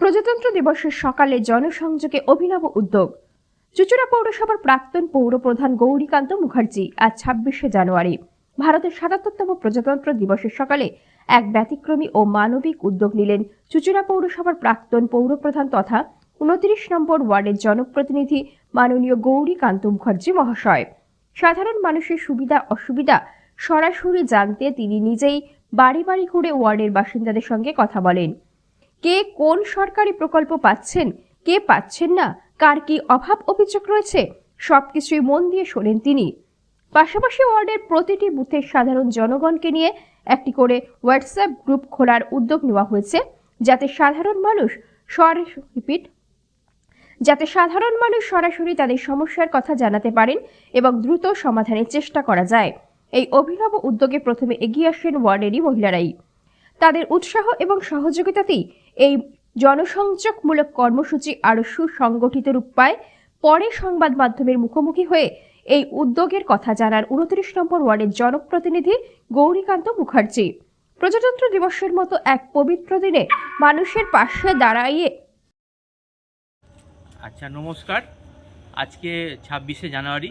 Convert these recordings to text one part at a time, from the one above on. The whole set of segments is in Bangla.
প্রজাতন্ত্র দিবসের সকালে জনসংযোগে অভিনব উদ্যোগ। চুচুড়া পৌরসভার প্রাক্তন পৌর প্রধান গৌরীকান্ত মুখার্জি আজ ছাব্বিশে জানুয়ারি, ভারতের সাতাত্তরতম প্রজাতন্ত্র দিবসের সকালে এক ব্যতিক্রমী ও মানবিক উদ্যোগ নিলেন চুচুড়া পৌরসভার প্রাক্তন পৌরপ্রধান তথা উনত্রিশ নম্বর ওয়ার্ডের জনপ্রতিনিধি মাননীয় গৌরীকান্ত মুখার্জি মহাশয়। সাধারণ মানুষের সুবিধা, অসুবিধা সরাসরি জানতে তিনি নিজেই বাড়ি বাড়ি ঘুরে ওয়ার্ডের বাসিন্দাদের সঙ্গে কথা বলেন। কে কোন সরকারি প্রকল্প পাচ্ছেন, কে পাচ্ছেন না, কার কি অভাব অভিযোগ রয়েছে, সবকিছুই মন দিয়ে শোনেন তিনি। পাশাপাশি ওয়ার্ডের প্রতিটি বুথের সাধারণ জনগণকে নিয়ে একটি করে হোয়াটসঅ্যাপ গ্রুপ খোলার উদ্যোগ নেওয়া হয়েছে, যাতে সাধারণ মানুষ রিপিট যাতে সাধারণ মানুষ সরাসরি তাদের সমস্যার কথা জানাতে পারেন এবং দ্রুত সমাধানের চেষ্টা করা যায়। এই অভিনব উদ্যোগে প্রথমে এগিয়ে আসেন ওয়ার্ডেরই মহিলারাই। তাদের উৎসাহ এবং সহযোগিতাতেই এই জনসংযোগমূলক কর্মসূচি আরও সুসংগঠিত রূপ পায়। পরে সংবাদ মাধ্যমের মুখোমুখি হয়ে এই উদ্যোগের কথা জানান উনত্রিশ নম্বর ওয়ার্ডের জনপ্রতিনিধি গৌরীকান্ত মুখার্জি। প্রজাতন্ত্র দিবসের মতো এক পবিত্র দিনে মানুষের পাশে দাঁড়াইয়ে আচ্ছা নমস্কার। আজকে ছাব্বিশে জানুয়ারি,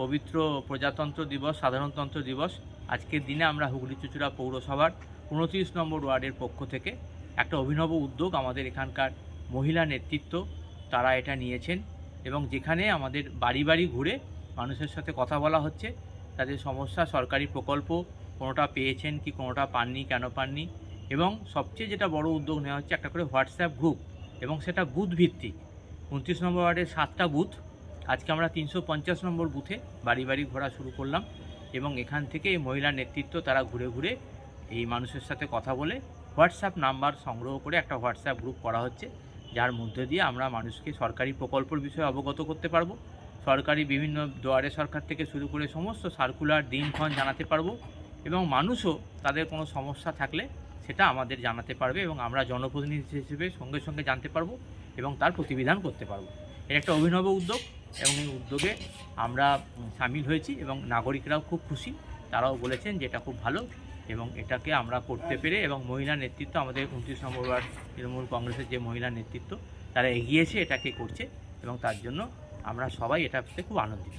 পবিত্র প্রজাতন্ত্র দিবস, সাধারণতন্ত্র দিবস। আজকের দিনে আমরা হুগলি চুচুড়া পৌরসভার উনত্রিশ নম্বর ওয়ার্ডের পক্ষ থেকে একটা অভিনব উদ্যোগ আমাদের এখানকার মহিলা নেতৃত্ব, তারা এটা নিয়েছেন এবং যেখানে আমাদের বাড়ি বাড়ি ঘুরে মানুষের সাথে কথা বলা হচ্ছে, তাদের সমস্যা, সরকারি প্রকল্প কোনোটা পেয়েছেন কি, কোনোটা পাননি, কেন পাননি এবং সবচেয়ে যেটা বড় উদ্যোগ নেওয়া হচ্ছে একটা করে হোয়াটসঅ্যাপ গ্রুপ এবং সেটা বুথ ভিত্তিক। উনত্রিশ নম্বর ওয়ার্ডের সাতটা বুথ, আজকে আমরা তিনশো পঞ্চাশ নম্বর বুথে বাড়ি বাড়ি ঘোরা শুরু করলাম এবং এখান থেকে মহিলা নেতৃত্ব তারা ঘুরে ঘুরে এই মানুষের সাথে কথা বলে হোয়াটসঅ্যাপ নাম্বার সংগ্রহ করে একটা হোয়াটসঅ্যাপ গ্রুপ করা হচ্ছে, যার মধ্যে দিয়ে আমরা মানুষকে সরকারি প্রকল্পের বিষয়ে অবগত করতে পারব। সরকারি বিভিন্ন দুয়ারে সরকার থেকে শুরু করে সমস্ত সার্কুলার দিনক্ষণ জানাতে পারব এবং মানুষও তাদের কোনো সমস্যা থাকলে সেটা আমাদের জানাতে পারবে এবং আমরা জনপ্রতিনিধি হিসেবে সঙ্গে সঙ্গে জানতে পারব এবং তার প্রতিবিধান করতে পারব। এটা একটা অভিনব উদ্যোগ এবং এই উদ্যোগে আমরা সামিল হয়েছি এবং নাগরিকরাও খুব খুশি। তারাও বলেছেন যে এটা খুব ভালো। এবং এটাকে আমরা করতে পেরে এবং মহিলা নেতৃত্ব আমাদের উনত্রিশ নম্বর ওয়ার্ড তৃণমূল কংগ্রেসের যে মহিলা নেতৃত্ব, তারা এগিয়েছে, এটাকে করছে এবং তার জন্য আমরা সবাই এটাতে খুব আনন্দিত।